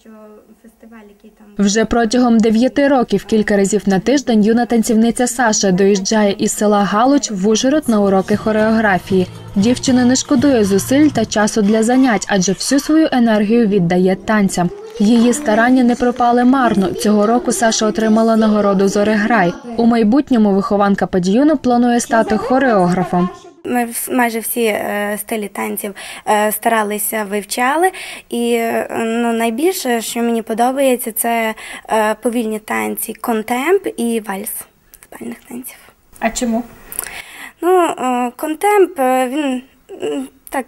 що фестиваль, який там Вже протягом дев'яти років кілька разів на тиждень юна танцівниця Саша доїжджає із села Галуч в Ужгород на уроки хореографії. Дівчина не шкодує зусиль та часу для занять, адже всю свою енергію віддає танцям. Її старання не пропали марно. Цього року Саша отримала нагороду «Зореграй». У майбутньому вихованка падіюну планує стати хореографом. Ми майже всі е, стилі танців е, старалися вивчали. І е, ну, найбільше, що мені подобається, це повільні танці, контемп і вальс з танців. А чому? Ну, контемп, він так,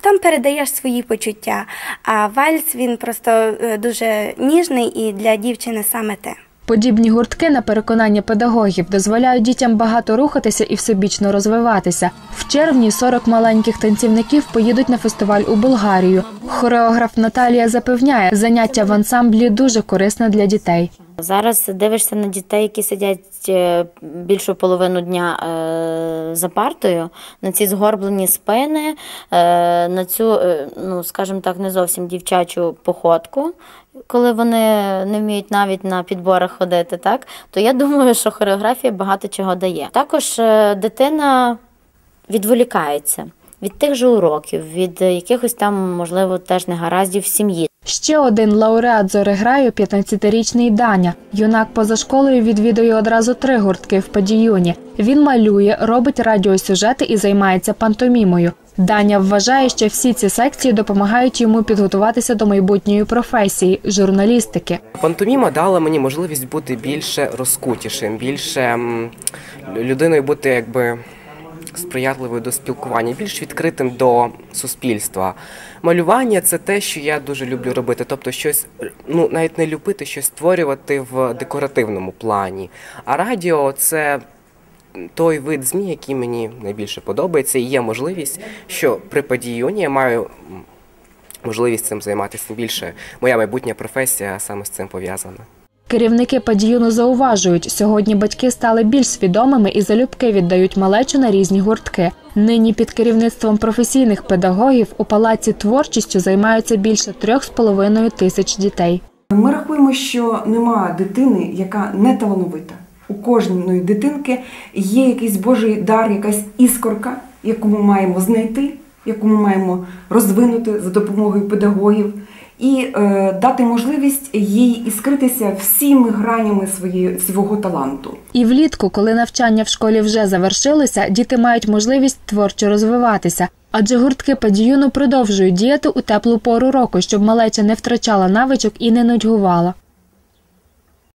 там передаєш свої почуття, а вальс він просто дуже ніжний і для дівчини саме те. Подібні гуртки, на переконання педагогів, дозволяють дітям багато рухатися і всебічно розвиватися. В червні 40 маленьких танцівників поїдуть на фестиваль у Болгарію. Хореограф Наталія запевняє, заняття в ансамблі дуже корисне для дітей. Зараз дивишся на дітей, які сидять е, більшу половину дня е, за партою, на ці згорблені спини, е, на цю, ну скажімо так, не зовсім дівчачу походку, коли вони не вміють навіть на підборах ходити, так то я думаю, що хореографія багато чого дає. Також дитина відволікається від тих же уроків, від якихось там, можливо, теж негараздів в сім'ї. Ще один лауреат зореграю 15-річний Даня. Юнак поза школою відвідує одразу три гуртки в падіюні. Він малює, робить радіосюжети і займається пантомімою. Даня вважає, що всі ці секції допомагають йому підготуватися до майбутньої професії журналістики. Пантоміма дала мені можливість бути більше розкутішим, більше людиною бути якби сприятливою до спілкування, більш відкритим до суспільства. Малювання це те, що я дуже люблю робити. Тобто щось, ну навіть не любити, щось створювати в декоративному плані. А радіо це той вид ЗМІ, який мені найбільше подобається, і є можливість, що при падіюні я маю можливість цим займатися більше. Моя майбутня професія саме з цим пов'язана. Керівники падіюну зауважують, сьогодні батьки стали більш свідомими і залюбки віддають малечу на різні гуртки. Нині під керівництвом професійних педагогів у палаці творчістю займаються більше трьох з половиною тисяч дітей. Ми рахуємо, що нема дитини, яка не талановита. У кожної дитинки є якийсь Божий дар, якась іскорка, яку ми маємо знайти, яку ми маємо розвинути за допомогою педагогів, і е, дати можливість їй іскритися всіми гранями своєї, свого таланту. І влітку, коли навчання в школі вже завершилося, діти мають можливість творчо розвиватися. Адже гуртки падіюну продовжують діяти у теплу пору року, щоб малеча не втрачала навичок і не нудьгувала.